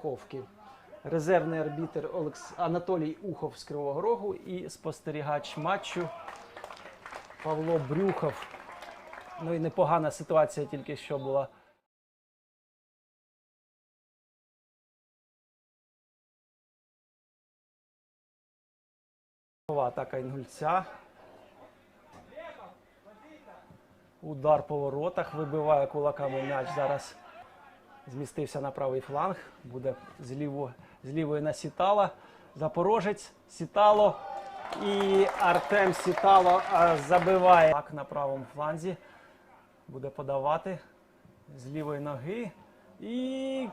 Каховки. Резервний арбітр Олекс... Анатолій Ухов з Кривого Рогу і спостерігач матчу Павло Брюхов. Ну і непогана ситуація тільки що була. Атака Інгульця. Удар по воротах. Вибиває кулаками м'яч. Зараз змістився на правий фланг. Буде з, ліво, з лівої на Сітала. Запорожець, Сітало. І Артем Сітало забиває так на правому фланзі. Буде подавати з лівої ноги. І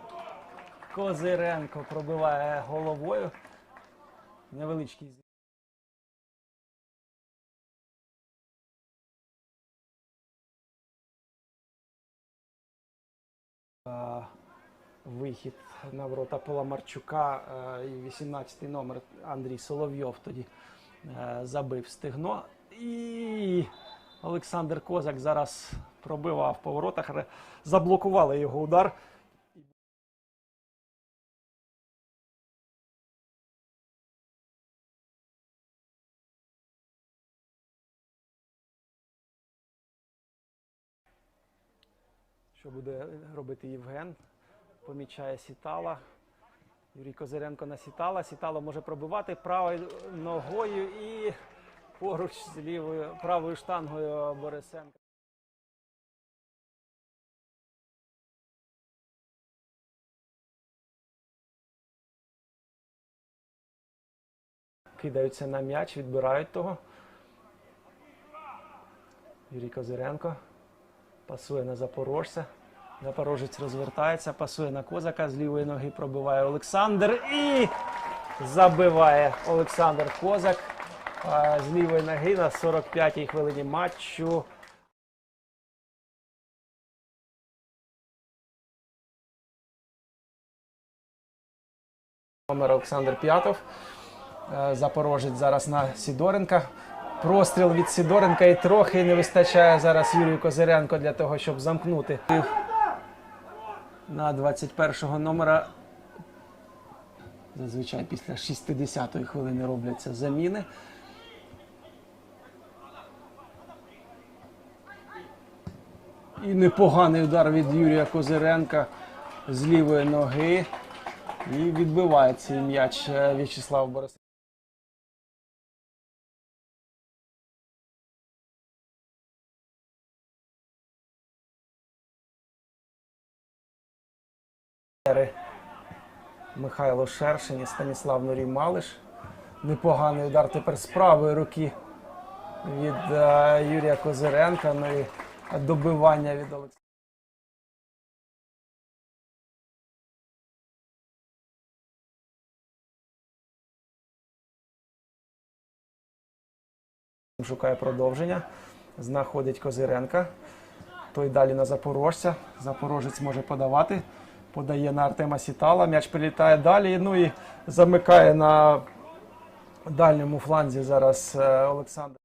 Козиренко пробиває головою. Невеличкий вихід на ворота Поломарчука е, і 18-й номер Андрій Соловйов тоді е, забив стегно. І Олександр Козак зараз пробивав по воротах, заблокували його удар. Що буде робити Євген? Помічає Сітала. Юрій Козиренко на Сітала. Сітало може пробивати правою ногою і поруч з лівою правою штангою Борисенка. Кидаються на м'яч, відбирають того. Юрій Козиренко. Пасує на запорожця. Запорожець розвертається, пасує на козака, з лівої ноги пробиває Олександр і забиває Олександр Козак з лівої ноги на 45-й хвилині матчу. Номер Олександр П'ятов. Е, Запорожець зараз на Сідоренка. Простріл від Сідоренка і трохи не вистачає зараз Юрію Козиренко для того, щоб замкнути. На 21-го номера зазвичай після 60-ї хвилини робляться заміни. І непоганий удар від Юрія Козиренка з лівої ноги. І відбиває цей м'яч е, В'ячеслав Борисович. Михайло Шершень і Станіслав Нурій Малиш. Непоганий удар тепер з правої руки від е, Юрія Козиренка. Ну і добивання від Олександра. Шукає продовження. Знаходить Козиренка. Той далі на запорожця. Запорожець може подавати. Подає на Артема Сітала. М'яч прилітає далі. Ну і замикає на дальньому фланзі зараз е, Олександр.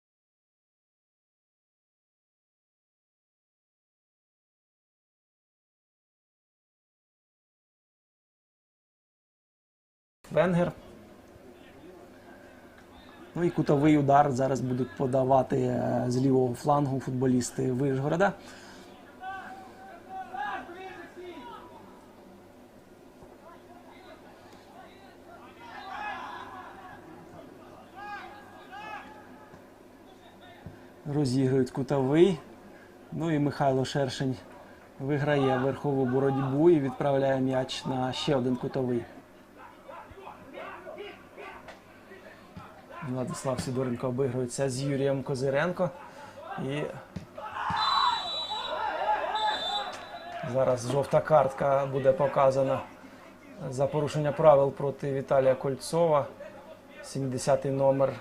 Венгер. Ну і кутовий удар зараз будуть подавати е, з лівого флангу футболісти Вишгорода. Розігрують кутовий. Ну і Михайло Шершень виграє верхову боротьбу і відправляє м'яч на ще один кутовий. Владислав Сидоренко обігрується з Юрієм Козиренко. І зараз жовта картка буде показана за порушення правил проти Віталія Кольцова. 70-й номер.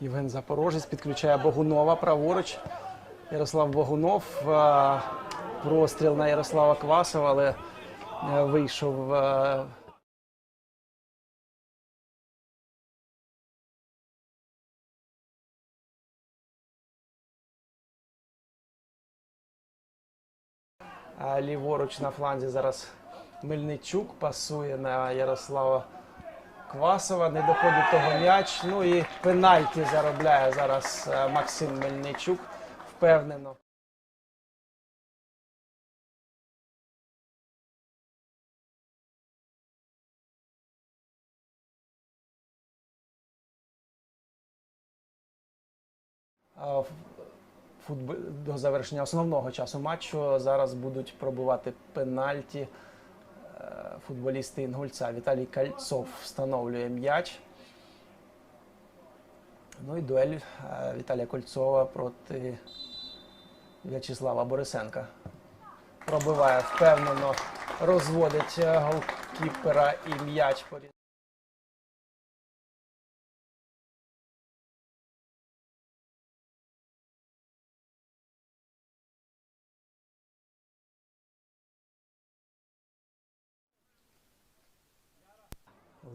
Євген Запорожець підключає Богунова праворуч. Ярослав Богунов. Е, Простріл на Ярослава Квасова, але е, вийшов. е, ліворуч на фланзі зараз Мельничук пасує на Ярослава Квасова. Не доходить того м'яч. Ну і пенальті заробляє зараз е, Максим Мельничук впевнено. До завершення основного часу матчу зараз будуть пробувати пенальті футболісти Інгульця. Віталій Кальцов встановлює м'яч. Ну і дуель е, Віталія Кольцова проти В'ячеслава Борисенка. Пробиває впевнено, розводить е, голкіпера і м'яч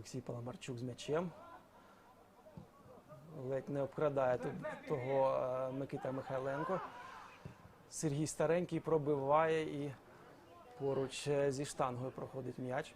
Олексій Паламарчук з м'ячем. Ледь не обкрадає того е, Микита Михайленко. Сергій Старенький пробиває і поруч е, зі штангою проходить м'яч.